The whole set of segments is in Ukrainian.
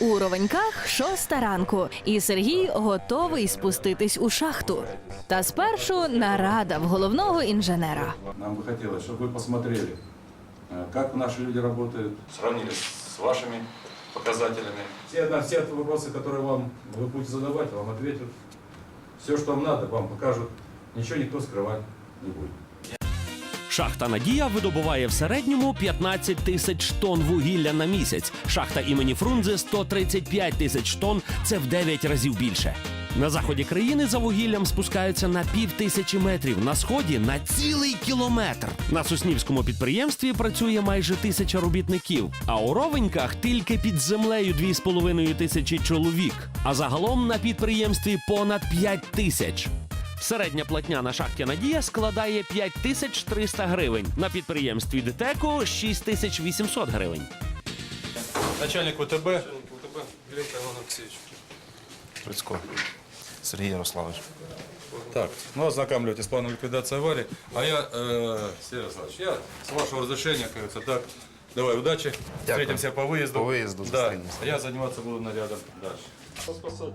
У ровеньках шоста ранку, і Сергій готовий спуститись у шахту. Та спершу нарада в головного інженера. Нам бы хотелось, чтобы вы посмотрели, э, как наши люди работают, сравнили с вашими показателями. Все, на все вопросы, которые вам вы будете задавать, вам ответят. Все, что вам надо, вам покажут. Ничего никто скрывать не будет. Шахта Надія видобуває в середньому 15 тисяч тонн вугілля на місяць. Шахта імені Фрунзе 135 тисяч тонн. Це в 9 разів більше. На заході країни за вугіллям спускаються на пів тисячі метрів, на сході на цілий кілометр. На Соснівському підприємстві працює майже тисяча робітників, а у ровеньках тільки під землею 2,5 тисячі чоловік. А загалом на підприємстві понад 5 тисяч. Середня платня на шахті Надія складає 5300 гривень. На підприємстві ДТЕКу 6800 гривень. Начальник ВТБ. Прицько Сергій Ярославович. Так, ну ознакомливайтесь с планом ликвидации аварии. А я, э, Сергей Ярославович, я с вашего разрешения, как говорится, так, давай, удачи. Встретимся по выезду. По виїзду Да, зустрінемося. я заниматься буду нарядом дальше.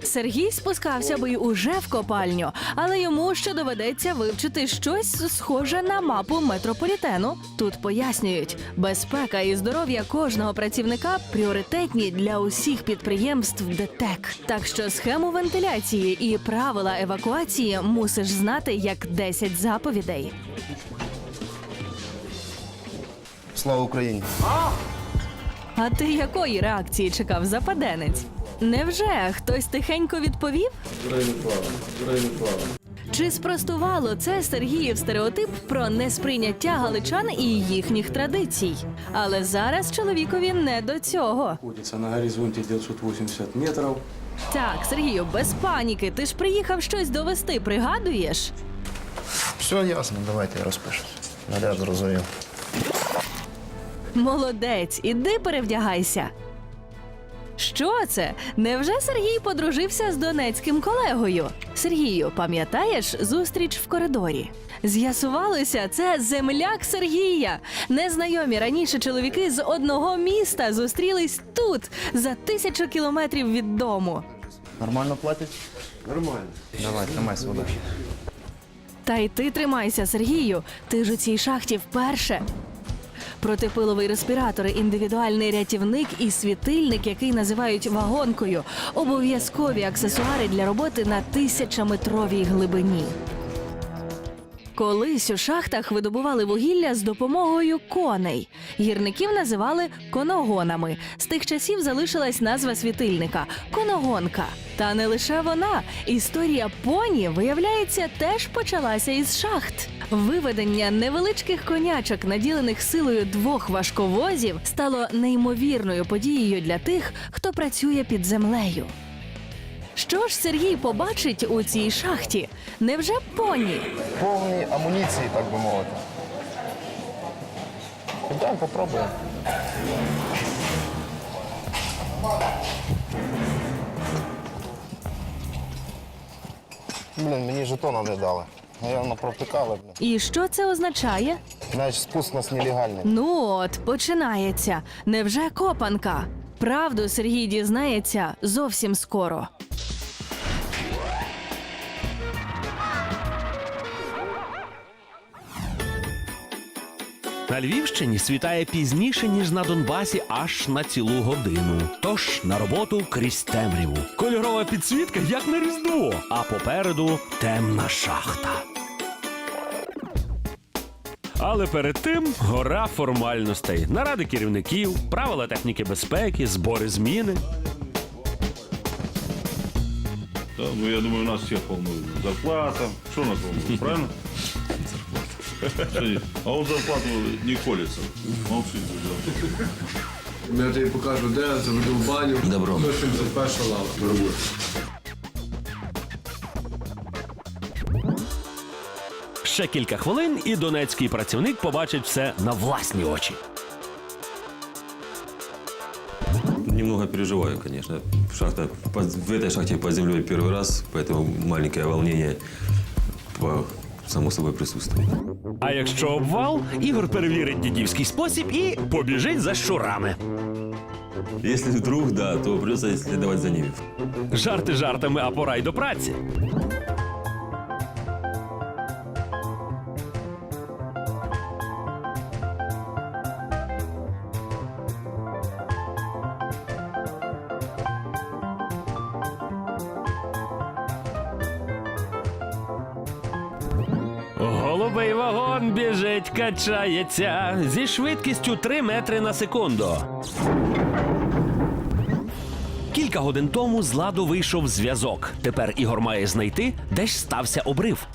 Сергій спускався би й уже в копальню, але йому ще доведеться вивчити щось схоже на мапу метрополітену. Тут пояснюють, безпека і здоров'я кожного працівника пріоритетні для усіх підприємств ДТЕК. Так що схему вентиляції і правила евакуації мусиш знати як 10 заповідей. Слава Україні! А ти якої реакції чекав западенець? Невже хтось тихенько відповів? Чи спростувало це Сергіїв стереотип про несприйняття галичан і їхніх традицій? Але зараз чоловікові не до цього. находится на горизонте 980 метров. Так, Сергію, без паніки. Ти ж приїхав щось довести, пригадуєш? Все ясно, давайте я розпишу. Наряд зрозумів. Молодець, іди перевдягайся. Що це? Невже Сергій подружився з донецьким колегою? Сергію, пам'ятаєш зустріч в коридорі? З'ясувалося, це земляк Сергія. Незнайомі раніше чоловіки з одного міста зустрілись тут, за тисячу кілометрів від дому. Нормально платять? Нормально. Давай, тримайся, удачі. Та й ти тримайся, Сергію. Ти ж у цій шахті вперше. Протипиловий респіратор, індивідуальний рятівник і світильник, який називають вагонкою, обов'язкові аксесуари для роботи на тисячаметровій глибині. Колись у шахтах видобували вугілля з допомогою коней. Гірників називали коногонами. З тих часів залишилась назва світильника коногонка. Та не лише вона. Історія поні, виявляється, теж почалася із шахт. Виведення невеличких конячок, наділених силою двох важковозів, стало неймовірною подією для тих, хто працює під землею. Що ж Сергій побачить у цій шахті? Невже поні? Повні амуніції, так би мовити. Ідемо, попробуємо. Блін, мені жетона не дали. Наверно, провтикали, блін. І що це означає? Значить, спуск у нас нелегальний. Ну от, починається. Невже копанка? Правду Сергій дізнається зовсім скоро. На Львівщині світає пізніше, ніж на Донбасі, аж на цілу годину. Тож на роботу крізь темряву. Кольорова підсвітка, як на Різдво, а попереду темна шахта. Але перед тим гора формальностей, наради керівників, правила техніки безпеки, збори зміни. Да, ну, я думаю, у нас всех волнует зарплата. Что нас волнует, правильно? Зарплата. А он зарплату не колется. Молчит. Я тобі покажу, де я заведу в баню. Добро. 171 лава. Ще кілька хвилин, і донецький працівник побачить все на власні очі. Немного переживаю, конечно. Шахта, под- в этой шахте под землей первый раз, поэтому маленькое волнение по, само собой присутствует. А якщо обвал, Ігор перевірить дідівський спосіб і побіжить за щурами. Если вдруг, да, то придется следовать за ними. Жарти жартами, а пора й до праці. Голубий вагон біжить, качається зі швидкістю 3 метри на секунду. Кілька годин тому з ладу вийшов зв'язок. Тепер Ігор має знайти, де ж стався обрив.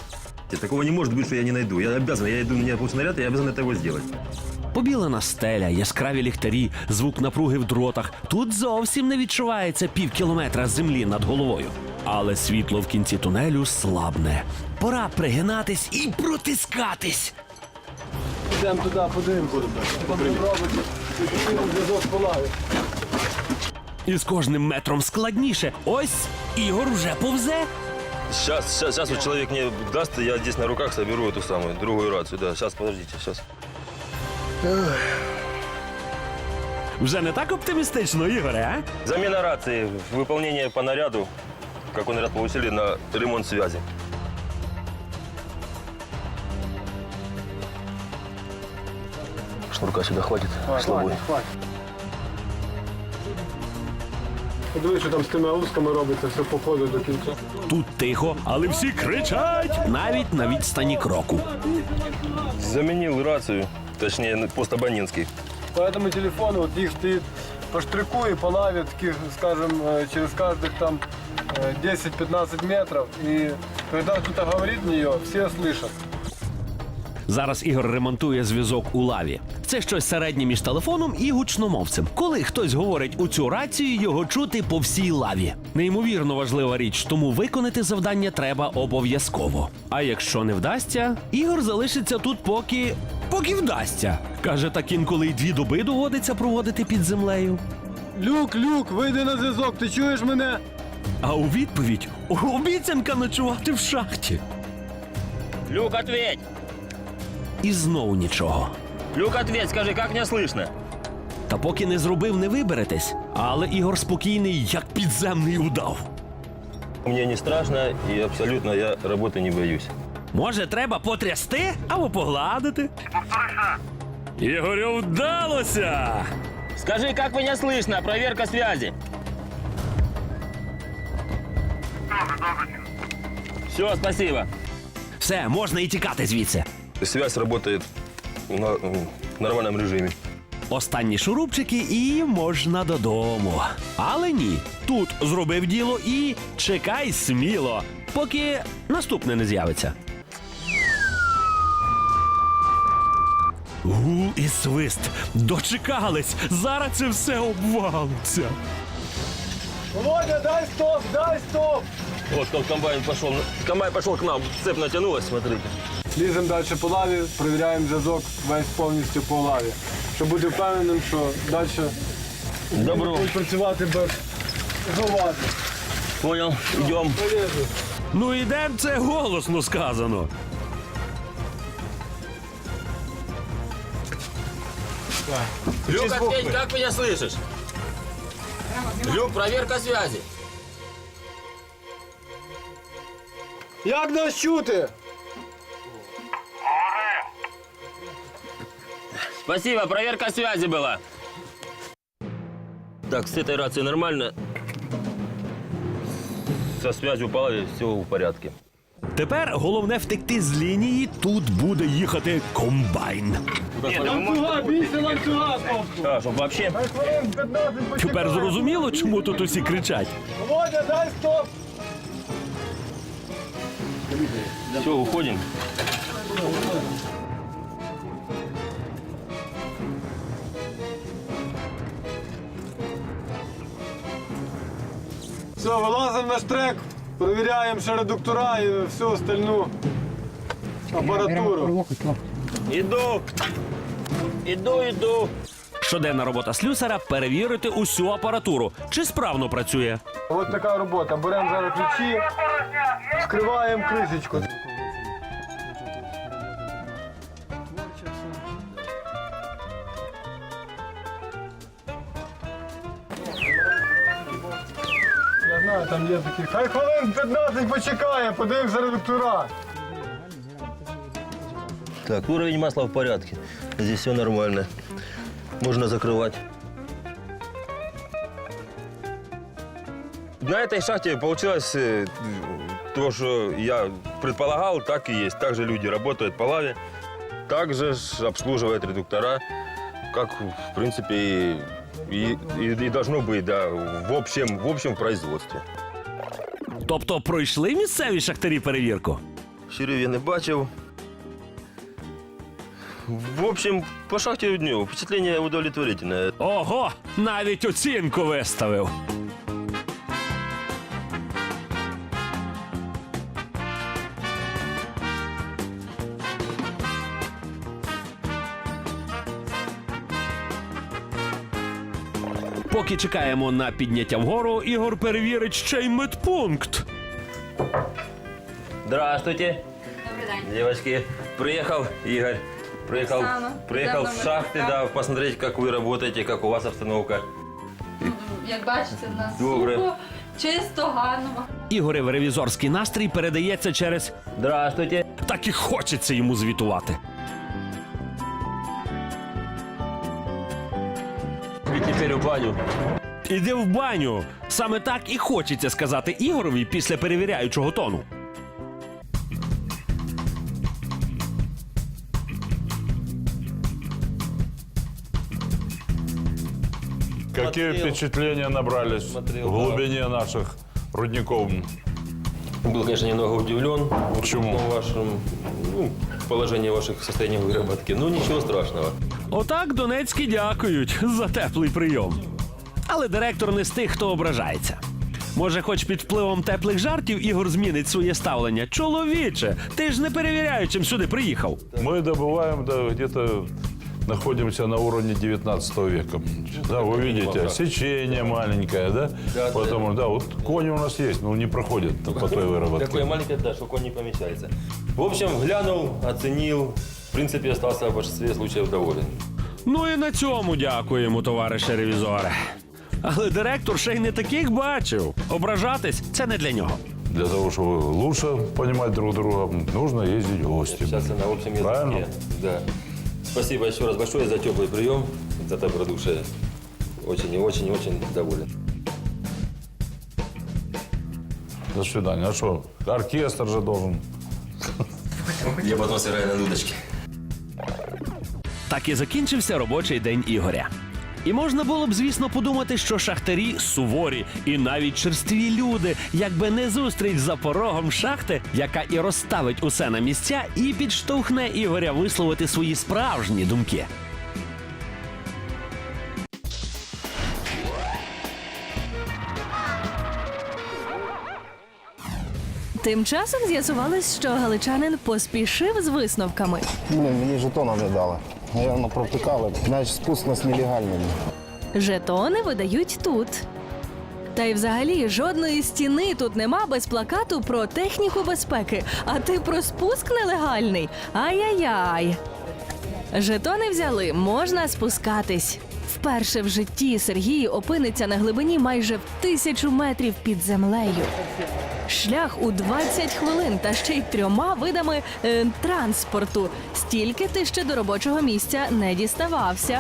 Такого не может быть, что я не найду. Я обязан, я меня пусть снаряд, я обязан этого сделать. Побілена стеля, яскраві ліхтарі, звук напруги в дротах. Тут зовсім не відчувається пів кілометра землі над головою. Але світло в кінці тунелю слабне. Пора пригинатись і протискатись. Йдемо туди, подивимося. Там робиться? Зв'язок полає. І з кожним метром складніше. Ось Ігор вже повзе. Сейчас, сейчас, сейчас вот человек мне даст, я здесь на руках соберу эту самую другую рацию. Да, сейчас, подождите, сейчас. Вже не так оптимістично, Ігоре, а? Замена рации, выполнение по наряду, какой наряд получили на ремонт связи. Шнурка сюда хватит, слабый. Подивись, що там з тими узками робиться, все по ходу до кінця. Тут тихо, але всі кричать навіть на відстані кроку. Заменил рацию, точнее, постобанинский. По этому телефону вот их стоит по штрику и по лаве, таких, скажем, э, через каждых там э, 10-15 метров. И когда кто-то говорит в нее, все слышат. Зараз Ігор ремонтує зв'язок у лаві. Це щось середнє між телефоном і гучномовцем. Коли хтось говорить у цю рацію, його чути по всій лаві. Неймовірно важлива річ, тому виконати завдання треба обов'язково. А якщо не вдасться, Ігор залишиться тут, поки. поки вдасться. Каже, так інколи й дві доби доводиться проводити під землею. Люк, люк, вийди на зв'язок, ти чуєш мене? А у відповідь обіцянка ночувати в шахті. Люк, ответь! І знову нічого. Люк, ответь, скажи, как меня слышно? Та поки не зробив, не виберетесь. Але Ігор спокійний, як підземний удав. Мне не страшно и абсолютно я работы не боюсь. Може, треба потрясти або погладити? Ігорю, вдалося! Скажи, как меня слышно? Проверка связи. Все, спасибо. Все, можна і тікати звідси. Связь работает на м, нормальном режиме. Останні шурупчики і можна додому. Але ні, тут зробив діло і чекай сміло, поки наступне не з'явиться. Гул і свист. Дочекались. Зараз це все обвалиться. Володя, дай стоп, дай стоп! Вот как комбайн пошел, комбайн пошел к нам, цепь натянулась, смотрите. Ліземо далі по лаві, перевіряємо зв'язок весь повністю по лаві. Щоб бути впевненим, що далі Добро, будуть працювати без громади. понял, идем. Ну ідем, це голосно сказано. Люк, ответь, как меня слышишь? Люк, проверка связи. Як нас чути? Спасибо, проверка связи была. Так, с этой рацией нормально. Со связью упала, и все в порядке. Тепер головне втекти з лінії. Тут буде їхати комбайн. Ланцюга, бійся ланцюга, стоп! А, чтобы вообще... Хвилин 15 почекай. Тепер зрозуміло, чому тут усі кричать. Володя, дай стоп! Все, уходим. Все, вилазимо на штрек, перевіряємо ще редуктора і всю остальну апаратуру. Иду. Іду, іду. Щоденна робота слюсара перевірити усю апаратуру, чи справно працює. Ось така робота. Беремо зараз ключі, скриваємо кришечку. Я знаю, там є такі. Хай хвилин 15 почекає, подивимося редактора. Так, уровень масла в порядке. Здесь все нормально. Можно закрывать. На этой шахте получилось э, то, что я предполагал, так и есть. Также люди работают по лаве, также ж обслуживают редуктора, как, в принципе, и, и- и- и должно быть, да, в общем, в общем производстве. Тобто пройшли місцеві шахтарі перевірку? Щурів я не бачив. В общем, по шахті дню впечатлення удовлетворительне. Ого, навіть оцінку виставив. Поки чекаємо на підняття вгору, Ігор перевірить ще й медпункт. Здравствуйте. Добрий день. Девочки, приехал Игорь. Приехал, Оксана. приехал Приятно с шахты, быть. да, посмотреть, как вы работаете, как у вас обстановка. Як бачите, в нас Добре. сухо, чисто, гарно. Ігорев ревізорський настрій передається через Здравствуйте. так і хочеться йому звітувати. И теперь в баню. Іди в баню. Саме так і хочеться сказати Ігорові після перевіряючого тону. Какие Смотрел. впечатления набрались Смотрел, в глубине наших рудников? Был, конечно, немного удивлен. Почему? Ну, вашим, ну, положении ваших состояний выработки. Ну, ничего страшного. Отак Донецькі дякують за теплий прийом. Але директор не з тих, хто ображається. Може, хоч під впливом теплих жартів Ігор змінить своє ставлення. Чоловіче, ти ж не перевіряючим сюди приїхав. Мы добываем, да, где-то находимся на уровне 19 века. Да, вы видите, сечение маленькое, да? Да, Потому, да, вот кони у нас есть, но не проходят по той выработке. Такое маленькое, да, что конь не помещается. В общем, глянул, оценил. В принципе, остался в большинстве случаев доволен. Ну і на цьому дякуємо, товарише ревізоре. Але директор ще й не таких бачив. Ображатись це не для нього. Для того, чтобы лучше понимать друг друга, нужно ездить в гости. Общаться на общем языке. Правильно? Да. Спасибо еще раз большое за теплый прием, за добродушие. Очень и очень и очень доволен. До свидания. А что, оркестр же должен. Я потом сыграю на дудочке. Так і закінчився робочий день Ігоря. І можна було б, звісно, подумати, що шахтарі суворі і навіть черстві люди, якби не зустріч за порогом шахти, яка і розставить усе на місця, і підштовхне Ігоря висловити свої справжні думки. Тим часом з'ясувалось, що галичанин поспішив з висновками. Блін, мені жетона не дали. Наверно, провтикали. Значить, спуск у нас нелегальний. Жетони видають тут. Та й взагалі жодної стіни тут нема без плакату про техніку безпеки. А ти про спуск нелегальний. Ай-яй-яй. Жетони взяли, можна спускатись. Вперше в житті Сергій опиниться на глибині майже в тисячу метрів під землею. Шлях у 20 хвилин та ще й трьома видами е, транспорту. Стільки ти ще до робочого місця не діставався.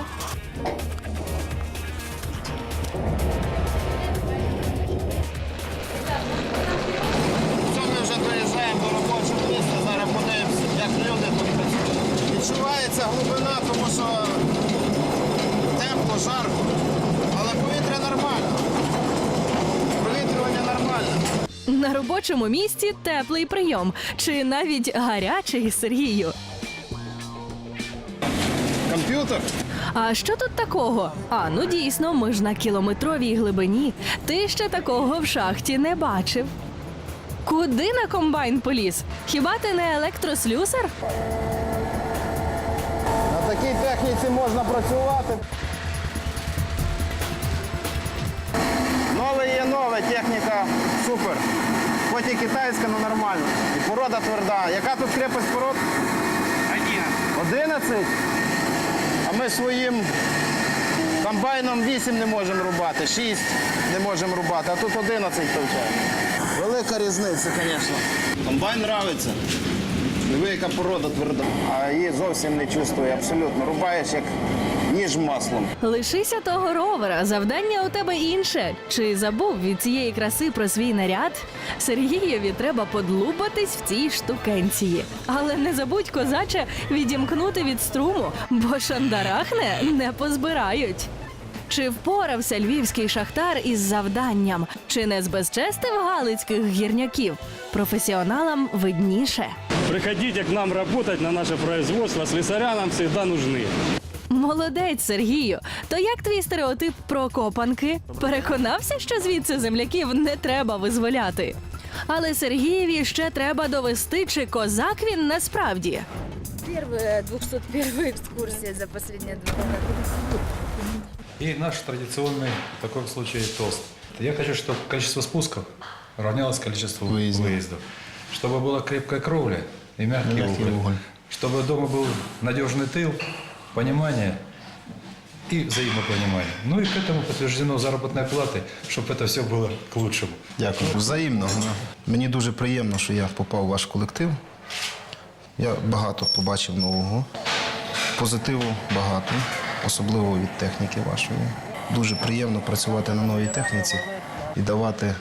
На робочому місці теплий прийом, чи навіть гарячий Сергію. Комп'ютер. А що тут такого? А ну дійсно, ми ж на кілометровій глибині. Ти ще такого в шахті не бачив. Куди на комбайн поліз? Хіба ти не електрослюсар? На такій техніці можна працювати. Нове є нове, техніка супер. І китайська, але нормально. І порода тверда. Яка тут крепость пород? 11. 11? А ми своїм комбайном 8 не можемо рубати, 6. не можемо рубати, а тут 11 товчає. Велика різниця, звісно. Комбайн нравиться. Диви, яка порода тверда. А її зовсім не чувствує, абсолютно. Рубаєш як ніж маслом. Лишися того ровера, завдання у тебе інше. Чи забув від цієї краси про свій наряд? Сергієві треба подлубатись в цій штукенції. Але не забудь, козаче, відімкнути від струму, бо шандарахне не позбирають. Чи впорався львівський шахтар із завданням? Чи не збезчестив галицьких гірняків? Професіоналам видніше. Приходите к нам работать на наше производство. Слесаря нам всегда нужны. Молодець, Сергію. То як твій стереотип про копанки? Переконався, що звідси земляків не треба визволяти. Але Сергієві ще треба довести, чи козак він насправді. Первая 201 екскурсія за последние два года. И наш традиционный в таком случае тост. Я хочу, чтобы количество спусков равнялось количеству выездов. Чтобы была крепкая кровля и мягкий, уголь. Чтобы дома был надежный тыл, понимание и взаимопонимание. Ну и к этому подтверждено заработной платой, чтобы это все было к лучшему. Дякую. Взаємно. Мені дуже приємно, що я попав у ваш колектив. Я багато побачив нового. Позитиву багато, особливо від техніки вашої. Дуже приємно працювати на новій техніці і давати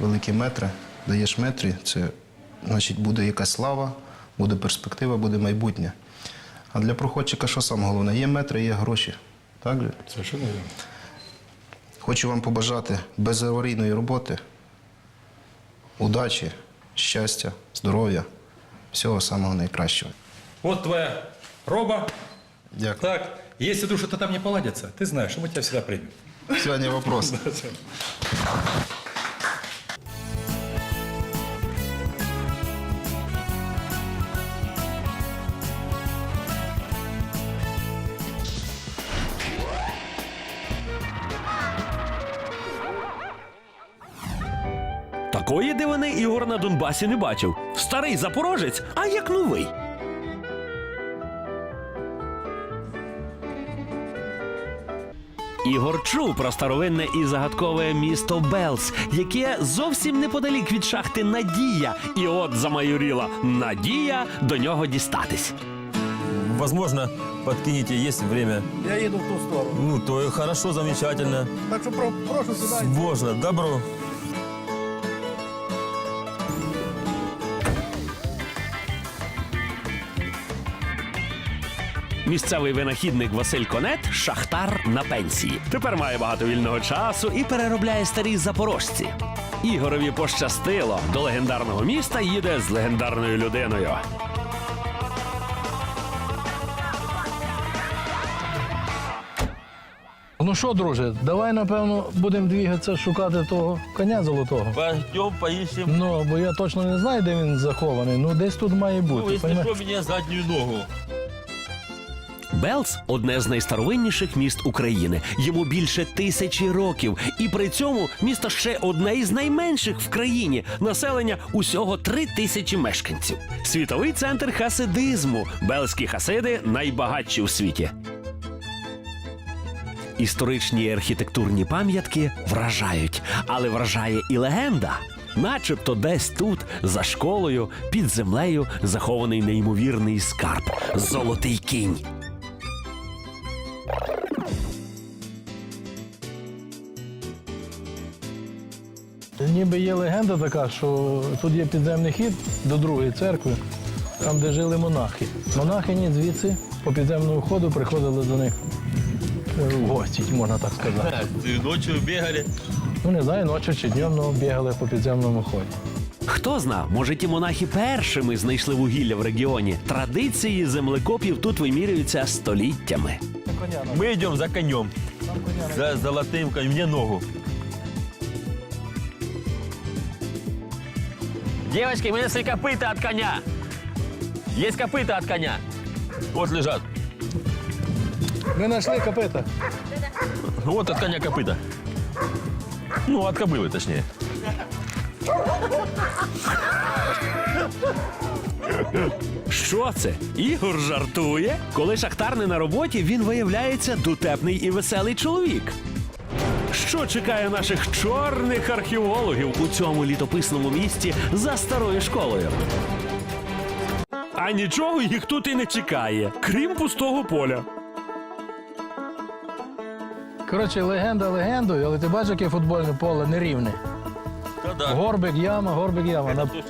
великі метри. Даєш метри, це значить буде якась слава, буде перспектива, буде майбутнє. А для проходчика що саме головне? Є метри, є гроші. Так же? Совершенно верно. Хочу вам побажати безаварійної роботи, удачі, щастя, здоров'я, всього самого найкращого. Вот твоя роба. Дякую. Так, если вдруг что-то там не поладится, ты знаешь, мы тебя всегда примем. Сьогодні вопрос. Такої дивини Ігор на Донбасі не бачив. Старий запорожець, а як новий. Ігор чув про старовинне і загадкове місто Белс, яке зовсім неподалік від шахти Надія. І от замайоріла Надія до нього дістатись. Возможно, подкинете, есть время. Я їду в ту сторону. Ну, то хорошо, замечательно. Так що прошу сюди. Можно, добро. Місцевий винахідник Василь Конет шахтар на пенсії. Тепер має багато вільного часу і переробляє старі запорожці. Ігорові пощастило. До легендарного міста їде з легендарною людиною. Ну що, друже, давай, напевно, будемо двигатися шукати того коня золотого. Пойдем поищем. Ну, бо я точно не знаю, де він захований. Ну, десь тут має бути. понімаєш? меня заднюю ногу. Белс одне з найстаровинніших міст України. Йому більше тисячі років. І при цьому місто ще одне із найменших в країні. Населення усього три тисячі мешканців. Світовий центр хасидизму. Белські хасиди найбагатші у світі. Історичні і архітектурні пам'ятки вражають, але вражає і легенда. Начебто десь тут, за школою, під землею, захований неймовірний скарб золотий кінь. Ніби є легенда така, що тут є підземний хід до другої церкви, там, де жили монахи. Монахині звідси по підземному ходу приходили до них е, в гості, можна так сказати. Ночью бегали. Ну, не знаю, ночі чи днем але бігали по підземному ході. Хто зна, може ті монахи першими знайшли вугілля в регіоні. Традиції землекопів тут вимірюються століттями. Мы идем за конем. За золотым конем. Мне ногу. Девочки, мы несли копыта от коня. Есть копыта от коня. Вот лежат. Ми знайшли копита. Вот от коня копыта. Ну, от кобылы, точнее. Що це? Ігор жартує? Коли шахтар не на роботі, він виявляється дотепний і веселий чоловік. Що чекає наших чорних археологів у цьому літописному місті за старою школою? А нічого їх тут і не чекає, крім пустого поля. Коротше, легенда легендою, але ти бачиш, яке футбольне поле нерівне. Да-да. Горбик яма, горбик яма. Нап-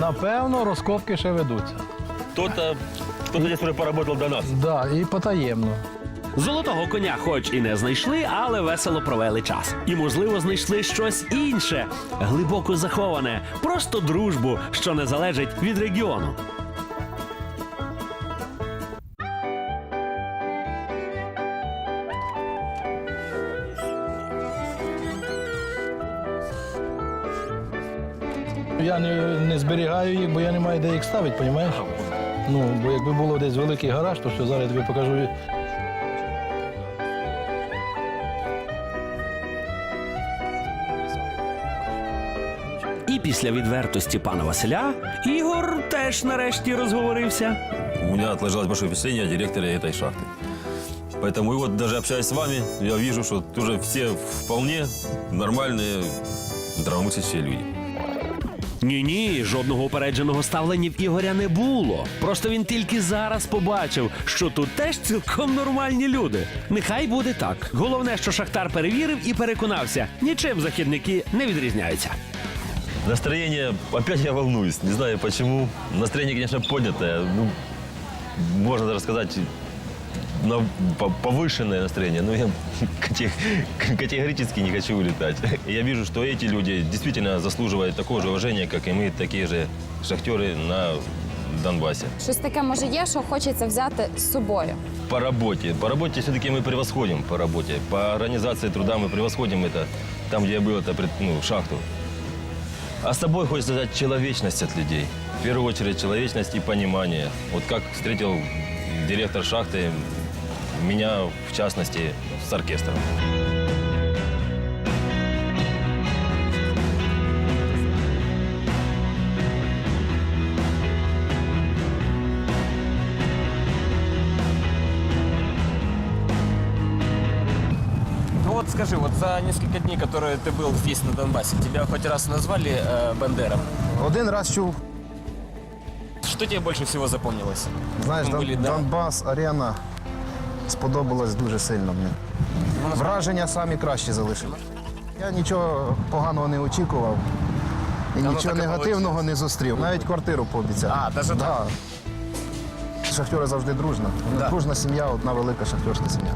Напевно, розкопки ще ведуться. Кто-то здесь уже поработал до нас. Да, і потаємно. Золотого коня, хоч і не знайшли, але весело провели час. І, можливо, знайшли щось інше, глибоко заховане, просто дружбу, що не залежить від регіону. Я не, не зберігаю їх, бо я не маю де їх ставити, розумієш? Ну, бо якби було десь великий гараж, то все, зараз я тобі покажу. І після відвертості пана Василя Ігор теж нарешті розговорився. У меня отложилось большое впечатление о директоре этой шахты. Поэтому и вот даже общаясь с вами, я вижу, что тоже все вполне нормальные, здравомыслящие люди. Ні, ні, жодного упередженого ставлення в Ігоря не було. Просто він тільки зараз побачив, що тут теж цілком нормальні люди. Нехай буде так. Головне, що Шахтар перевірив і переконався, нічим західники не відрізняються. Настроение, опять я волнуюсь, не знаю почему. Настроение, конечно, поднятое. Ну, можно даже сказать, на- по- повышенное настроение, но я кате- категорически не хочу улетать. Я вижу, что эти люди действительно заслуживают такого же уважения, как и мы, такие же шахтеры на Донбассе. Щось таке може є, що хочеться взяти з собою. По работе. По работе все-таки мы превосходим по работе. По организации труда мы превосходим это там, где я был, это пред- ну, шахту. А с собой хочется взять человечность от людей. В первую очередь человечность и понимание. Вот как встретил директор шахты меня, в частности, с оркестром. скажи, вот за несколько дней, которые ты был здесь, на Донбассе, тебя хоть раз назвали э, Бандером? Один раз чув, Что тебе больше всего запомнилось? знаєш, Ну, Дон- були, да. Донбас, арена сподобалась дуже сильно мені. Враження самі кращі залишили. Я нічого поганого не очікував і ну, нічого так і негативного не зустрів. Навіть квартиру пообіцяв. А, даже да. Шахтери завжди дружна. Вони Дружна сім'я, одна велика шахтерська сім'я.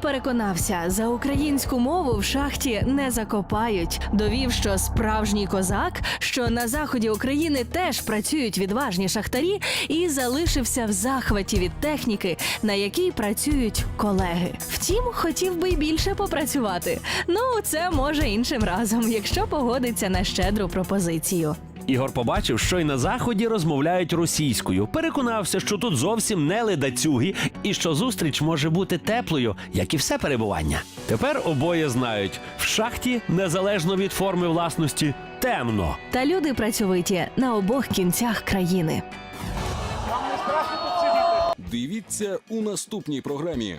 Переконався, за українську мову в шахті не закопають. Довів, що справжній козак, що на заході України теж працюють відважні шахтарі, і залишився в захваті від техніки, на якій працюють колеги. Втім, хотів би й більше попрацювати. Ну, це може іншим разом, якщо погодиться на щедру пропозицію. Ігор побачив, що й на заході розмовляють російською. Переконався, що тут зовсім не ледацюги, і що зустріч може бути теплою, як і все перебування. Тепер обоє знають, в шахті, незалежно від форми власності, темно. Та люди працьовиті на обох кінцях країни. Дивіться у наступній програмі.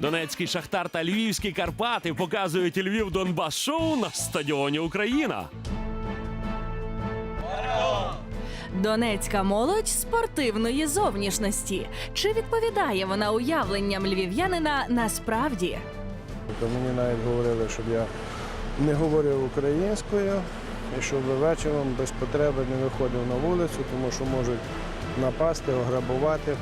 Донецький шахтар та львівські Карпати показують Львів Донбас шоу на стадіоні Україна. Донецька молодь спортивної зовнішності. Чи відповідає вона уявленням львів'янина насправді? То мені навіть говорили, щоб я не говорив українською і щоб вечором без потреби не виходив на вулицю, тому що можуть напасти, ограбувати.